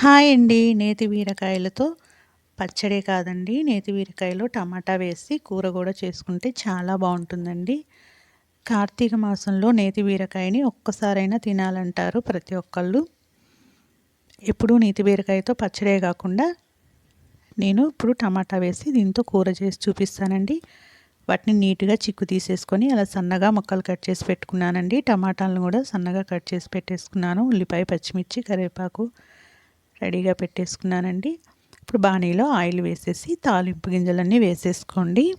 Hi అండి. నేతి బీరకాయలతో పచ్చడే కాదండి. నేతి బీరకాయలు టమాటా వేసి కూర కూడా చేసుకుంటే చాలా బాగుంటుందండి. కార్తీక మాసంలో నేతి బీరకాయని ఒక్కసారైనా తినాలంటారు ప్రతి ఒక్కళ్ళు. ఎప్పుడూ నేతి బీరకాయతో పచ్చడే కాకుండా నేను ఇప్పుడు టమాటా వేసి దీంతో కూర చేసి చూపిస్తానండి. వాటిని నీట్గా చిక్కు తీసేసుకొని అలా సన్నగా ముక్కలు కట్ చేసి పెట్టుకున్నానండి. టమాటాలను కూడా సన్నగా కట్ చేసి పెట్టేసుకున్నాను. ఉల్లిపాయ పచ్చిమిర్చి కరివేపాకు రెడీగా పెట్టేసుకున్నానండి. ఇప్పుడు బాణీలో ఆయిల్ వేసేసి తాలింపు గింజలన్నీ వేసేసుకోండి.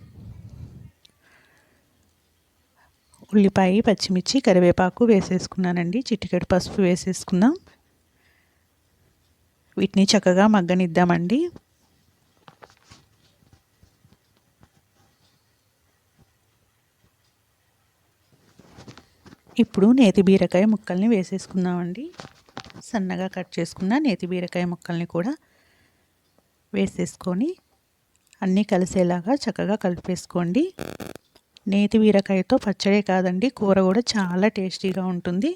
ఉల్లిపాయ పచ్చిమిర్చి కరివేపాకు వేసేసుకున్నానండి. చిటికెడు పసుపు వేసేసుకుందాం. వీటిని చక్కగా మగ్గనిద్దామండి. ఇప్పుడు నేతి బీరకాయ ముక్కల్ని వేసేసుకుందామండి. సన్నగా కట్ చేసుకున్న నేతి బీరకాయ ముక్కల్ని కూడా వేసేసుకొని అన్నీ కలిసేలాగా చక్కగా కలిపేసుకోండి. నేతి బీరకాయతో పచ్చడే కాదండి కూర కూడా చాలా టేస్టీగా ఉంటుంది.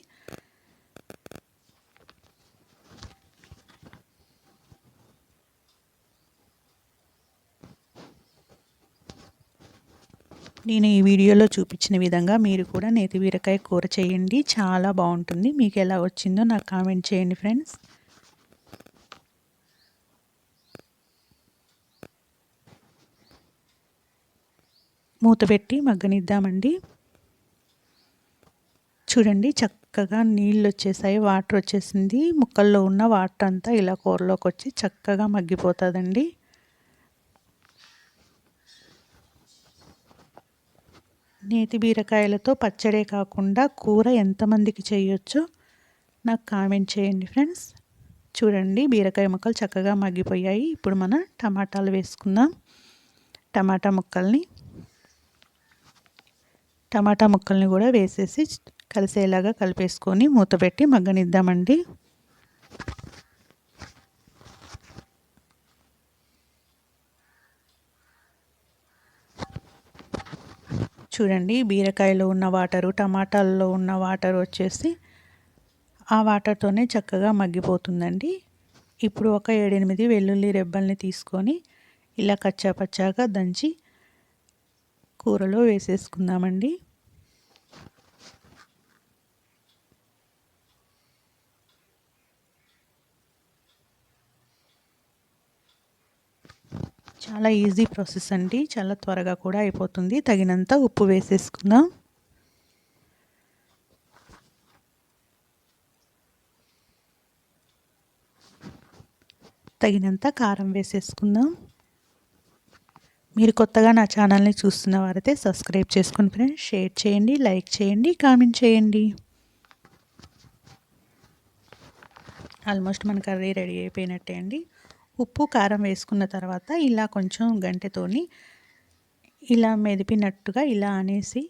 నేను ఈ వీడియోలో చూపించిన విధంగా మీరు కూడా నేతి బీరకాయ కూర చేయండి. చాలా బాగుంటుంది. మీకు ఎలా వచ్చిందో నాకు కామెంట్ చేయండి ఫ్రెండ్స్. మూత పెట్టి మగ్గనిద్దామండి. చూడండి చక్కగా నీళ్ళు వచ్చేసాయి వాటర్ వచ్చేసింది. ముక్కల్లో ఉన్న వాటర్ అంతా ఇలా కూరలోకి వచ్చి చక్కగా మగ్గిపోతుందండి. నేతి బీరకాయలతో పచ్చడే కాకుండా కూర ఎంతమందికి చేయొచ్చో నాకు కామెంట్ చేయండి ఫ్రెండ్స్. చూడండి బీరకాయ ముక్కలు చక్కగా మగ్గిపోయాయి. ఇప్పుడు మనం టమాటాలు వేసుకుందాం. టమాటా ముక్కల్ని టమాటా ముక్కల్ని కూడా వేసేసి కలిసేలాగా కలిపేసుకొని మూత పెట్టి మగ్గనిద్దామండి. చూడండి బీరకాయలో ఉన్న వాటరు టమాటాల్లో ఉన్న వాటర్ వచ్చేసి ఆ వాటర్తోనే చక్కగా మగ్గిపోతుందండి. ఇప్పుడు ఒక ఏడెనిమిది వెల్లుల్లి రెబ్బల్ని తీసుకొని ఇలా కచ్చాపచ్చాగా దంచి కూరలో వేసేసుకుందామండి. చాలా ఈజీ ప్రాసెస్ అండి. చాలా త్వరగా కూడా అయిపోతుంది. తగినంత ఉప్పు వేసేసుకుందాం. తగినంత కారం వేసేసుకుందాం. మీరు కొత్తగా నా ఛానల్ని చూస్తున్న వారైతే సబ్స్క్రైబ్ చేసుకుని ఫ్రెండ్స్ షేర్ చేయండి లైక్ చేయండి కామెంట్ చేయండి. ఆల్మోస్ట్ మన కర్రీ రెడీ అయిపోయినట్టే అండి. ఉప్పు కారం వేసుకున్న తర్వాత ఇలా కొంచెం గంటెతోని ఇలా మెదిపినట్టుగా ఇలా అనేసి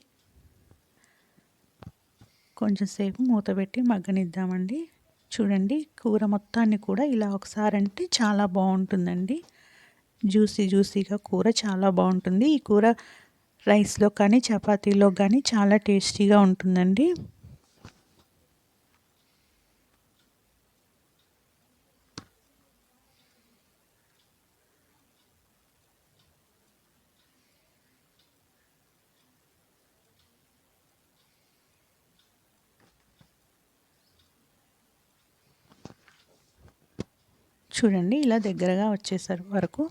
కొంచెం సేపు మూత పెట్టి మగ్గనిద్దామండి. చూడండి కూర మొత్తాన్ని కూడా ఇలా ఒకసారి అంటే చాలా బాగుంటుందండి. జ్యూసీ జ్యూసీగా కూర చాలా బాగుంటుంది. ఈ కూర రైస్లో కానీ చపాతీలో కానీ చాలా టేస్టీగా ఉంటుందండి. చూడండి ఇలా దగ్గరగా వచ్చేసరి వరకు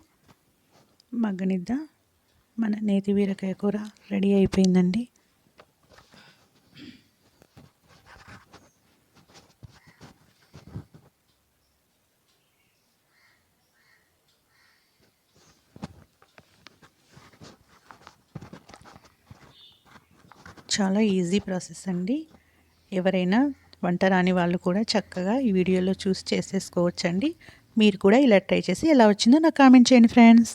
మగ్గనిద్దా. మన నేతి బీరకాయ కూర రెడీ అయిపోయిందండి. చాలా ఈజీ ప్రాసెస్ అండి. ఎవరైనా వంట రాని వాళ్ళు కూడా చక్కగా ఈ వీడియోలో చూసి చేసేసుకోవచ్చండి. మీరు కూడా ఇలా ట్రై చేసి ఎలా వచ్చిందో నాకు కామెంట్ చేయండి ఫ్రెండ్స్.